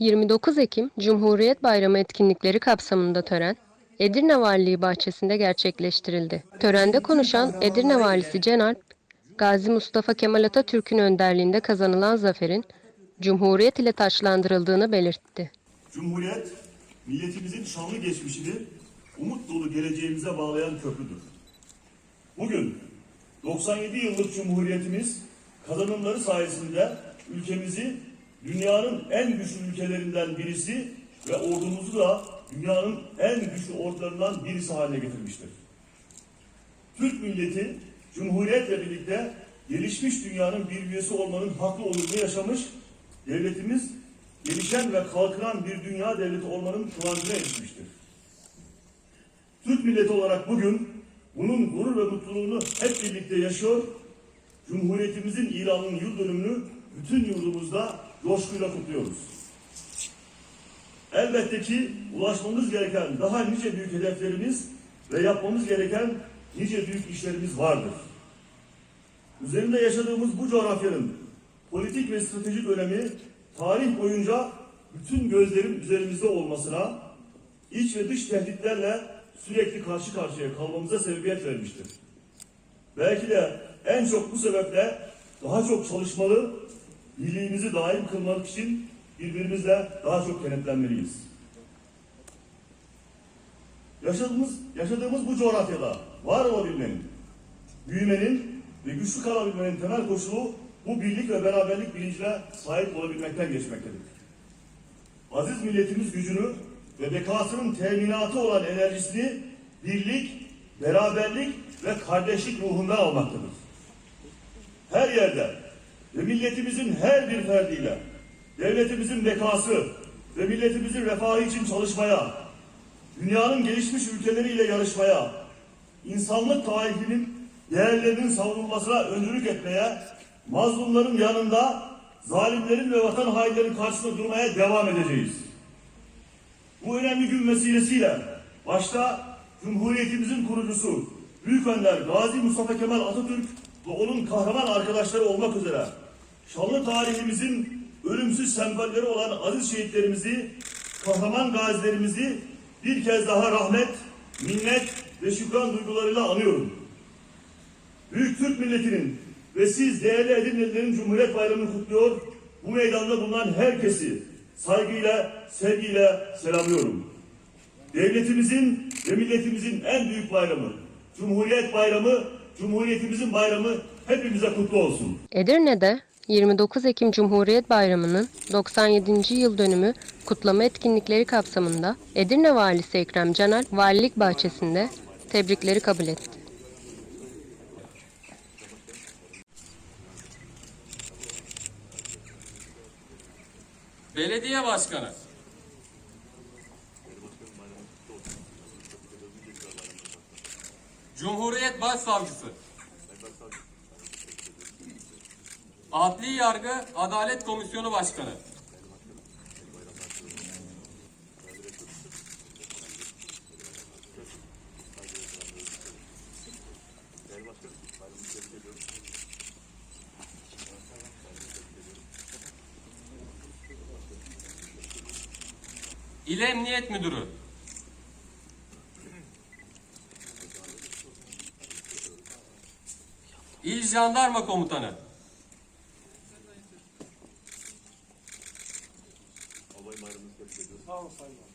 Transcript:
29 Ekim Cumhuriyet Bayramı etkinlikleri kapsamında tören Edirne Valiliği bahçesinde gerçekleştirildi. Törende konuşan Edirne Valisi Cenalp, Gazi Mustafa Kemal Atatürk'ün önderliğinde kazanılan zaferin Cumhuriyet ile taçlandırıldığını belirtti. Cumhuriyet, milletimizin şanlı geçmişini umut dolu geleceğimize bağlayan köprüdür. Bugün 97 yıllık Cumhuriyetimiz kazanımları sayesinde ülkemizi dünyanın en güçlü ülkelerinden birisi ve ordumuzu da dünyanın en güçlü ordularından birisi haline getirmiştir. Türk milleti Cumhuriyetle birlikte gelişmiş dünyanın bir üyesi olmanın haklı onurunu yaşamış, devletimiz gelişen ve kalkınan bir dünya devleti olmanın kıvancına erişmiştir. Türk milleti olarak bugün bunun gurur ve mutluluğunu hep birlikte yaşıyor, Cumhuriyetimizin ilanının yıl dönümünü bütün yurdumuzda coşkuyla kutluyoruz. Elbette ki ulaşmamız gereken daha nice büyük hedeflerimiz ve yapmamız gereken nice büyük işlerimiz vardır. Üzerinde yaşadığımız bu coğrafyanın politik ve stratejik önemi tarih boyunca bütün gözlerin üzerimizde olmasına, iç ve dış tehditlerle sürekli karşı karşıya kalmamıza sebebiyet vermiştir. Belki de en çok bu sebeple daha çok çalışmalı, birliğimizi daim kılmak için birbirimizle daha çok kenetlenmeliyiz. Yaşadığımız, yaşadığımız bu coğrafyada var olabilmenin, büyümenin ve güçlü kalabilmenin temel koşulu bu birlik ve beraberlik bilincine sahip olabilmekten geçmektedir. Aziz milletimiz gücünü ve bekasının teminatı olan enerjisini birlik, beraberlik ve kardeşlik ruhundan almaktadır. Her yerde ve milletimizin her bir ferdiyle devletimizin bekası ve milletimizin refahı için çalışmaya, dünyanın gelişmiş ülkeleriyle yarışmaya, insanlık tarihinin değerlerinin savrulmasına öncülük etmeye, mazlumların yanında zalimlerin ve vatan hainlerin karşısında durmaya devam edeceğiz. Bu önemli gün vesilesiyle başta Cumhuriyetimizin kurucusu Büyük Önder Gazi Mustafa Kemal Atatürk ve onun kahraman arkadaşları olmak üzere şanlı tarihimizin ölümsüz sembolleri olan aziz şehitlerimizi, kahraman gazilerimizi bir kez daha rahmet, minnet ve şükran duygularıyla anıyorum. Büyük Türk milletinin ve siz değerli Edirnelilerin Cumhuriyet Bayramı'nı kutluyor, bu meydanda bulunan herkesi saygıyla, sevgiyle selamlıyorum. Devletimizin ve milletimizin en büyük bayramı, Cumhuriyet Bayramı, Cumhuriyetimizin bayramı hepimize kutlu olsun. Edirne'de 29 Ekim Cumhuriyet Bayramı'nın 97. yıl dönümü kutlama etkinlikleri kapsamında Edirne Valisi Ekrem Canal Valilik Bahçesi'nde tebrikleri kabul etti. Belediye Başkanı. Cumhuriyet Başsavcısı. Adli Yargı Adalet Komisyonu Başkanı. İl Emniyet Müdürü. İl Jandarma Komutanı. Sağ ol.